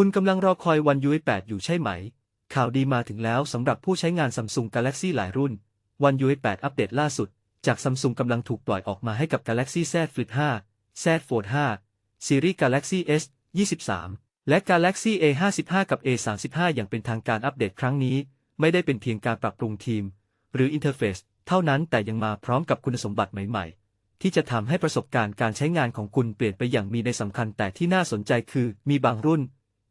คุณกำลังรอคอยวัน UI 8อยู่ใช่ไหม ข่าวดีมาถึงแล้วสำหรับผู้ใช้งาน Samsung Galaxy หลายรุ่น วัน UI 8อัปเดตล่าสุด จาก Samsung กำลังถูกปล่อยออกมาให้กับ Galaxy Z Flip 5 Z Fold 5 ซีรีส์ Galaxy S 23 และ Galaxy A 55กับ A 35อย่างเป็นทางการอัปเดตครั้งนี้ ไม่ได้เป็นเพียงการปรับปรุงทีม หรืออินเทอร์เฟซเท่านั้นแต่ยังมาพร้อมกับคุณสมบัติใหม่ ๆที่จะทำให้ประสบการณ์การใช้งานของคุณเปลี่ยนไปอย่างมีในสำคัญแต่ที่น่าสนใจคือมีบางรุ่น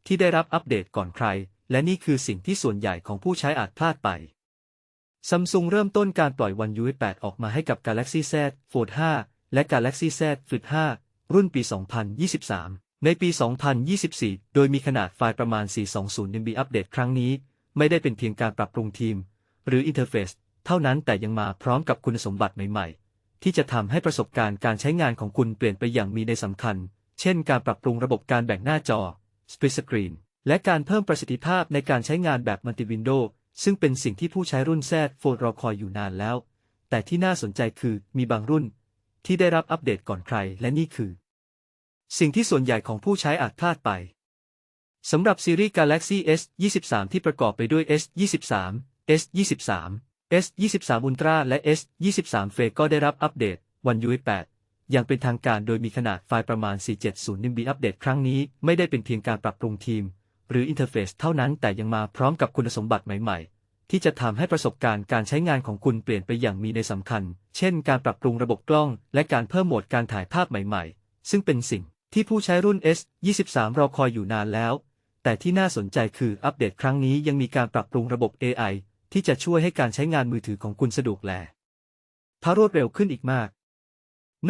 ที่ได้รับอัปเดตก่อนใคร และนี่คือสิ่งที่ส่วนใหญ่ของผู้ใช้อาจพลาดไปซัมซุงเริ่มต้นการปล่อยวัน UI 8 ออกมาให้กับ Galaxy Z Fold 5 และ Galaxy Z Flip 5 รุ่นปี 2023 ในปี 2024 โดยมีขนาดไฟล์ประมาณ 420 MB อัปเดตครั้งนี้ ไม่ได้เป็นเพียงการปรับปรุงทีม หรืออินเทอร์เฟซเท่านั้นแต่ยังมาพร้อมกับคุณสมบัติใหม่ ๆ ที่จะทำให้ประสบการณ์การใช้งานของคุณเปลี่ยนไปอย่างมีในสำคัญ เช่น การปรับปรุงระบบการแบ่งหน้าจอ Split Screen และการเพิ่มประสิทธิภาพในการใช้งานแบบ Multi Window ซึ่งเป็นสิ่งที่ผู้ใช้รุ่น Z Fold รอคอยอยู่นานแล้ว แต่ที่น่าสนใจคือมีบางรุ่น ที่ได้รับอัปเดตก่อนใคร และนี่คือ สิ่งที่ส่วนใหญ่ของผู้ใช้อาจพลาดไปสำหรับซีรีส์ Galaxy S 23ที่ประกอบไปด้วย S 23 S 23 S 23 Ultra และ S 23 f e ก็ได้รับอัปเดตวัน UI 8 อย่างเป็นทางการโดยมีขนาดไฟล์ประมาณ 470 MB อัปเดตครั้งนี้ไม่ได้เป็นเพียงการปรับปรุงทีม หรืออินเทอร์เฟซเท่านั้นแต่ยังมาพร้อมกับคุณสมบัติใหม่ๆ ที่จะทำให้ประสบการณ์การใช้งานของคุณเปลี่ยนไปอย่างมีในสำคัญ เช่น การปรับปรุงระบบกล้อง และการเพิ่มโหมดการถ่ายภาพใหม่ๆ ซึ่งเป็นสิ่งที่ผู้ใช้รุ่น S 23 รอคอยอยู่นานแล้ว แต่ที่น่าสนใจคืออัปเดตครั้งนี้ยังมีการปรับปรุงระบบ AI ที่จะช่วยให้การใช้งานมือถือของคุณสะดวกแลพารวดเร็วขึ้นอีกมาก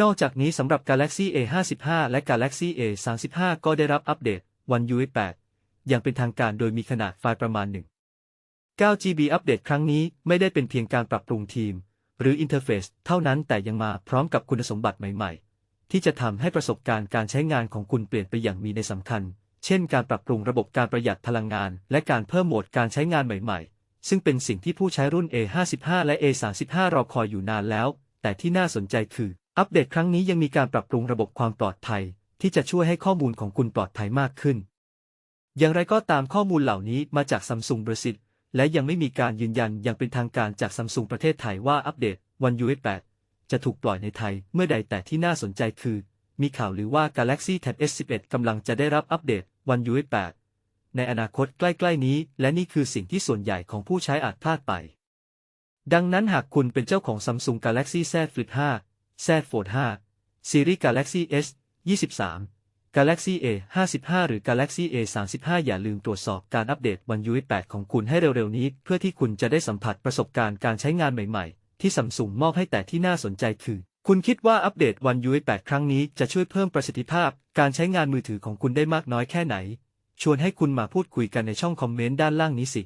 นอกจากนี้สำหรับ Galaxy A 55 และ Galaxy A 35 ก็ได้รับอัปเดตวัน UI 8อย่างเป็นทางการโดยมีขนาดไฟล์ประมาณ 1 9 GB อัปเดตครั้งนี้ไม่ได้เป็นเพียงการปรับปรุงทีม หรืออินเทอร์เฟซเท่านั้นแต่ยังมาพร้อมกับคุณสมบัติใหม่ๆ ที่จะทำให้ประสบการณ์การใช้งานของคุณเปลี่ยนไปอย่างมีในสำคัญ เช่น การปรับปรุงระบบการประหยัดพลังงาน และการเพิ่มโหมดการใช้งานใหม่ๆ ซึ่งเป็นสิ่งที่ผู้ใช้รุ่น A55 และ A35 รอคอยอยู่นานแล้ว แต่ที่น่าสนใจคือ อัปเดตครั้งนี้ยังมีการปรับปรุงระบบความปลอดภัย ที่จะช่วยให้ข้อมูลของคุณปลอดภัยมากขึ้น อย่างไรก็ตามข้อมูลเหล่านี้มาจากซัมซุงบริษัทและยังไม่มีการยืนยันอย่างเป็นทางการจากซัมซุงประเทศไทยว่าอัปเดตวัน UI 8จะถูกปล่อยในไทยเมื่อใดแต่ที่น่าสนใจคือ มีข่าวหรือว่า Galaxy Tab S11 กำลังจะได้รับอัปเดตวัน UI 8ในอนาคตใกล้ๆนี้ และนี่คือสิ่งที่ส่วนใหญ่ของผู้ใช้อาจพลาดไป ดังนั้นหากคุณเป็นเจ้าของ Samsung Galaxy Z Flip 5 Z Fold 5 ซีรีส์ Galaxy S 23 Galaxy A 55หรือ Galaxy A 35อย่าลืมตรวจสอบการอัปเดตวัน UI 8ของคุณให้เร็วๆนี้ เพื่อที่คุณจะได้สัมผัสประสบการณ์การใช้งานใหม่ๆ ที่ซัมซุงมอบให้แต่ที่น่าสนใจคือ คุณคิดว่าอัปเดตวัน UI 8ครั้งนี้จะช่วยเพิ่มประสิทธิภาพ การใช้งานมือถือของคุณได้มากน้อยแค่ไหน ชวนให้คุณมาพูดคุยกันในช่องคอมเมนต์ด้านล่างนี้สิ